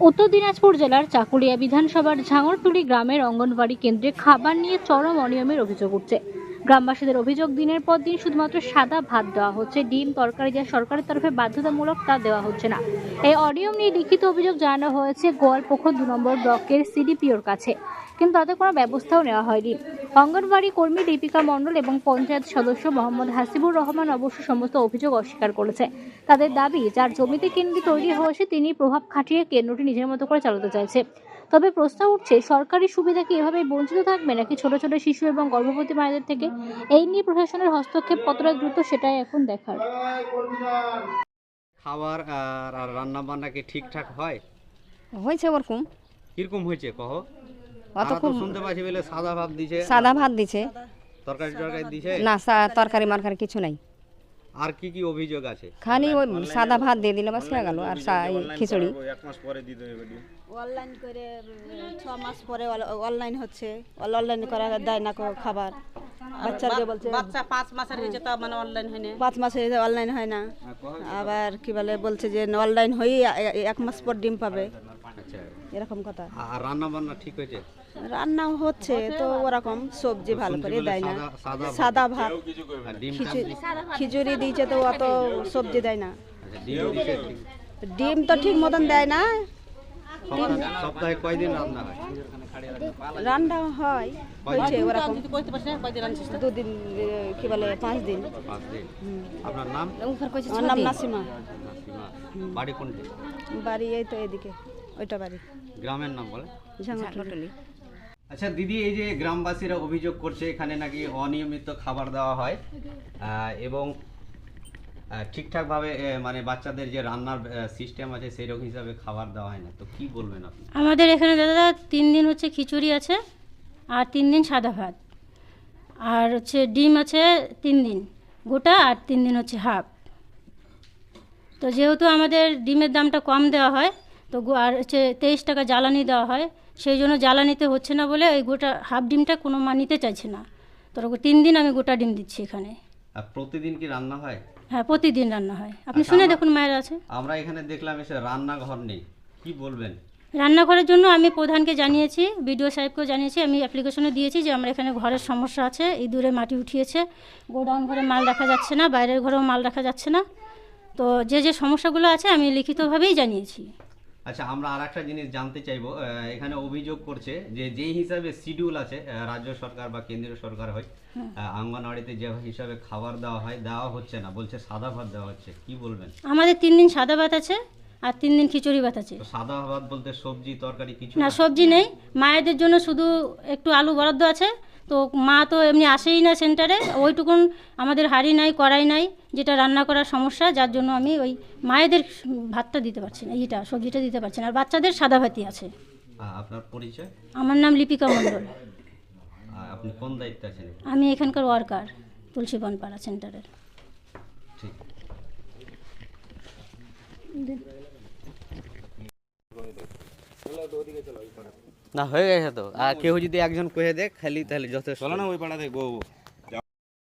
উত্তর দিনাজপুর জেলার চাকুলিয়া বিধানসভার ঝাঙরটুলি গ্রামের অঙ্গনবাড়ি কেন্দ্রে খাবার নিয়ে চরম অনিয়মের অভিযোগ উঠছে। গ্রামবাসীদের অভিযোগ, দিনের পর দিন শুধুমাত্র সাদা ভাত দেওয়া হচ্ছে, ডিম, তরকারি যা সরকারের তরফে বাধ্যতামূলক তা দেওয়া হচ্ছে না। এই অনিয়ম নিয়ে লিখিত অভিযোগ জানানো হয়েছে গোয়ালপুকুর দু নম্বর ব্লকের সিডিপিওর কাছে, কিন্তু তাতে কোনো ব্যবস্থাও নেওয়া হয়নি। অঙ্গনবাড়ি কর্মী দীপিকা মণ্ডল এবং পঞ্চায়েত সদস্য মোহাম্মদ হাসিবুর রহমান অবশ্য সমস্ত অভিযোগ অস্বীকার করেছে। তাদের দাবি, যার জমিতে কেন্দ্রটি তৈরি হয়েছে তিনি প্রভাব খাটিয়ে কেন্দ্রটি নিজের মতো করে চালাতে চাইছে। তবে প্রশ্ন উঠছে সরকারি সুবিধা কি এভাবে বঞ্চিত থাকবে নাকি ছোট ছোট শিশু এবং গর্ভবতী মায়েদের থেকে এই নিয়ে প্রশাসনের হস্তক্ষেপ কতটা দ্রুত সেটাই এখন দেখার? খাবার আর আর রান্না বান্না কি ঠিকঠাক হয়? হয়েছে ওরকম কীরকম হয়েছে কহ? অত খুব শুনতে পাচ্ছি বলে সাদা ভাত দিছে। সাদা ভাত দিছে। তরকারি টরকারি দিছে? না তরকারি মারকারি কিছু নাই। আর কি কি অভিযোগ আছে? খালি ওই সাদা ভাত দিয়ে দিলে বাস হয়ে গেল আর সা- এই খিচুড়ি। অনলাইন করে ছ মাস পরে অনলাইন হচ্ছে অনলাইন করা দেয় না খাবার। বাচ্চাদের বলছে? বাচ্চা পাঁচ মাসের হয়েছে তো মানে অনলাইন হয়নি। পাঁচ মাসে অনলাইন হয় না। আবার কি বলে বলছে যে অনলাইন এ- এক মাস পর ডিম পাবে। আচ্ছা। এরকম কথা। আর রান্না বান্না ঠিক হয়েছে? রান্না হচ্ছে তো ওরকম সবজি ভালো করে দেয় না। সাদা ভাত। খিচুড়ি খিচুড়ি দিয়েছে তো অত সবজি দেয় না। আচ্ছা। ডিম তো ঠিক মতন দেয় না। সপ্তাহে- কয়দিন রান্না হয়? রান্না হয় হয়েছে ওরকম? দুদিন কি বলে পাঁচ দিন। পাঁচ দিন। আপনার নাম? আমার নাম নাসিমা। নাসিমা। বাড়ি কোনটি? বাড়ি এই তো এদিকে ওইটা বাড়ি। গ্রামের নাম বলে ঝাঙ্গটুলি আচ্ছা দিদি এই যে গ্রামবাসীরা অভিযোগ করছে এখানে নাকি অনিয়মিত খাবার দেওয়া হয় এবং ঠিকঠাকভাবে মানে বাচ্চাদের যে রান্নার সিস্টেম আছে সেই রকম হিসাবে খাবার দেওয়া হয় না। তো কি বলবেন আপনি? আমাদের এখানে দাদা তিন দিন হচ্ছে খিচুড়ি আছে আর তিন দিন সাদা ভাত। আর হচ্ছে ডিম আছে তিন দিন, গোটা আর তিন দিন হচ্ছে হাফ। তো যেহেতু আমাদের ডিমের দামটা কম দেওয়া হয়, তো আর হচ্ছে তেইশ টাকা জ্বালানি দেওয়া হয়, সেই জন্য জ্বালানিতে হচ্ছে না বলে ওই গোটা হাফ ডিমটা কোনো মা নিতে চাইছে না। তো তিন দিন আমি গোটা ডিম দিচ্ছি এখানে। আর প্রতিদিন কি রান্না হয়? হ্যাঁ প্রতিদিন রান্না হয়। আপনি আচ্ছা, শুনে দেখুন মায়ের আছে। আমরা এখানে দেখলাম এসে রান্নাঘর নেই। কি বলবেন? রান্নাঘরের জন্য আমি প্রধানকে জানিয়েছি বিডিও সাহেবকেও জানিয়েছি আমি অ্যাপ্লিকেশনে দিয়েছি যে আমরা এখানে ঘরের সমস্যা আছে ইঁদুরে মাটি উঠিয়েছে গোডাউন ঘরে মাল রাখা যাচ্ছে না বাইরের ঘরেও মাল রাখা যাচ্ছে না। তো যে যে সমস্যাগুলো আছে আমি লিখিতভাবেই জানিয়েছি। আচ্ছা আমরা আর একটা জিনিস জানতে চাইব এখানে অভিযোগ করছে যে যেই হিসাবে শিডিউল আছে রাজ্য সরকার বা কেন্দ্রীয় সরকার হয় আহ, অঙ্গনওয়াড়িতে যে হিসাবে খাবার দেওয়া হয় দেওয়া হচ্ছে না বলছে সাদা ভাত দেওয়া হচ্ছে কি বলবেন? আমাদের তিন দিন সাদা ভাত আছে আর তিন দিন খিচুড়ি ভাত আছে। সাদা ভাত বলতে সবজি তরকারি কিছু না? সবজি নেই মায়েদের জন্য শুধু একটু আলু বরাদ্দ আছে তো মা তো এমনি আসেই না সেন্টারে ওইটুকুন আমাদের হাঁড়ি নাই কড়াই নাই যেটা রান্না করার সমস্যা যার জন্য আমি ওই মায়েদের ভাতটা দিতে পারছি না এইটা সবজিটা দিতে পারছি না। আর বাচ্চাদের সাদা ভাতই আছে। আপনার পরিচয়? আমার নাম লিপিকা মণ্ডল। আপনি কোন দায়িত্বে আছেন? আমি এখানকার ওয়ার্কার তুলসী বনপাড়া সেন্টারের। ঠিক। না হয়ে গেছে তো। আর কেউ যদি একজন কয়ে দেখ খালি তাহলে যথেষ্ট। চলো না ওই পাড়া দেখব